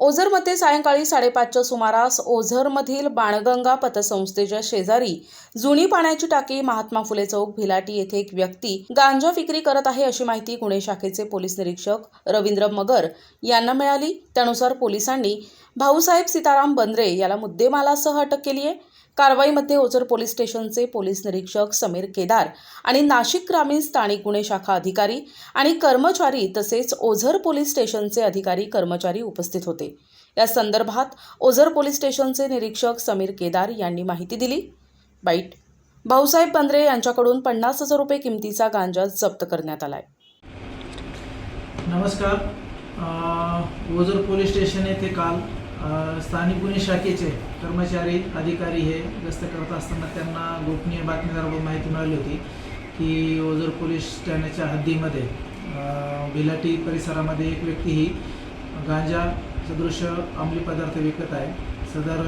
ओझरमध्ये सायंकाळी साडेपाचच्या सुमारास ओझरमधील बाणगंगा पतसंस्थेच्या शेजारी जुनी पाण्याची टाकी महात्मा फुले चौक भिलाटी येथे एक व्यक्ती गांजा विक्री करत आहे अशी माहिती गुन्हे शाखेचे पोलीस निरीक्षक रवींद्र मगर यांना मिळाली. त्यानुसार पोलिसांनी भाऊसाहेब सीताराम बंद्रे याला मुद्देमालासह अटक केली आहे. कारवाईमध्ये ओझर पोलीस स्टेशनचे पोलीस निरीक्षक समीर केदार आणि नाशिक ग्रामीण स्थानिक गुन्हे शाखा अधिकारी आणि कर्मचारी तसेच ओझर पोलीस स्टेशनचे अधिकारी कर्मचारी उपस्थित होते. या संदर्भात ओझर पोलीस स्टेशनचे निरीक्षक समीर केदार यांनी माहिती दिली. बाईट भाऊसाहेब बंद्रे यांच्याकडून पन्नास हजार रुपये किमतीचा गांजा जप्त करण्यात आलाय. नमस्कार. ओझर पोलीस स्टेशन येथे काल स्थानिक गुन्हे शाखेचे कर्मचारी अधिकारी हे गस्त करत असताना त्यांना गोपनीय बातमीदाराबद्दल माहिती मिळाली होती की ओझर पोलीस ठाण्याच्या हद्दीमध्ये बिलाटी परिसरामध्ये एक व्यक्ती ही गांजा सदृश अंमली पदार्थ विकत आहे. सदर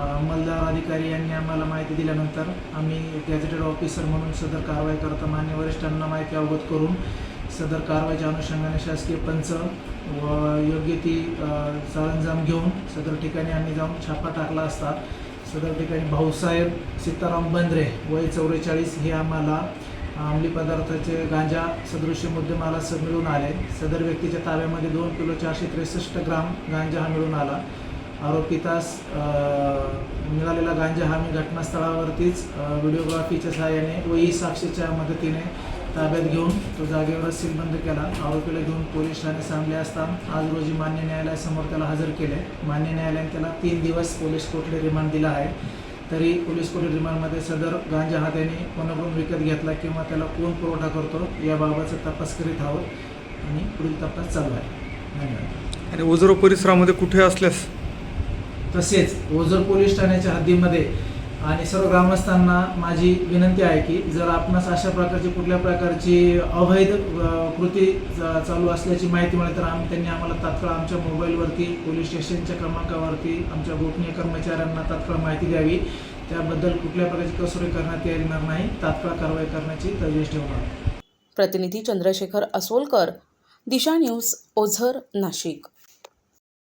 अंमलदार अधिकारी यांनी आम्हाला माहिती दिल्यानंतर आम्ही गॅझेटेड ऑफिसर म्हणून सदर कारवाई करता मान्य वरिष्ठांना माहिती अवगत करून सदर कारवाईच्या अनुषंगाने शासकीय पंच व योग्य ती सरंजाम घेऊन सदर ठिकाणी आम्ही जाऊन छापा टाकला असता सदर ठिकाणी भाऊसाहेब सीताराम बंद्रे वय चौवेचाळीस हे आम्हाला अंमली पदार्थाचे गांजा सदृश्य मुद्देमाला स मिळून आले. सदर व्यक्तीच्या ताब्यामध्ये दोन किलो चारशे त्रेसष्ट ग्राम गांजा हा मिळून आला. आरोपितास मिळालेला गांजा हा मी घटनास्थळावरतीच व्हिडिओग्राफीच्या सहाय्याने व ई साक्षीच्या मदतीने ताब्यात घेऊन तो जागेवरच सीलबंद केला. आरोपीला घेऊन पोलीस ठाणे सांगले असता आज रोजी मान्य न्यायालयासमोर त्याला हजर केले. मान्य न्यायालयाने त्याला तीन दिवस पोलीस कोठडी रिमांड दिला आहे. तरी पोलीस कोठडी रिमांडमध्ये सदर गांजा हा त्याने कोणाकडून विकत घेतला किंवा त्याला कोण पुरवठा करतो याबाबतचा तपास करीत आहोत आणि पुढील तपास चालू आहे. धन्यवाद. आणि ओझर परिसरामध्ये कुठे असल्यास? तसेच ओझर पोलीस ठाण्याच्या हद्दीमध्ये आणि सर्व ग्रामस्थांना माझी विनंती आहे की जर आपणास अशा प्रकारची कुठल्या प्रकारची अवैध कृती चा- चालू असल्याची माहिती मिळेल तर आम्ही त्यांनी आम्हाला तात्काळ आमच्या मोबाईलवरती पोलीस स्टेशनच्या क्रमांकावरती आमच्या गोपनीय कर्मचाऱ्यांना तात्काळ माहिती द्यावी. त्याबद्दल कुठल्या प्रकारची कसोरी करण्यात येणार नाही. तात्काळ कारवाई करण्याची तजवीज ठेवणार प्रतिनिधी चंद्रशेखर असोलकर दिशा न्यूज ओझर नाशिक.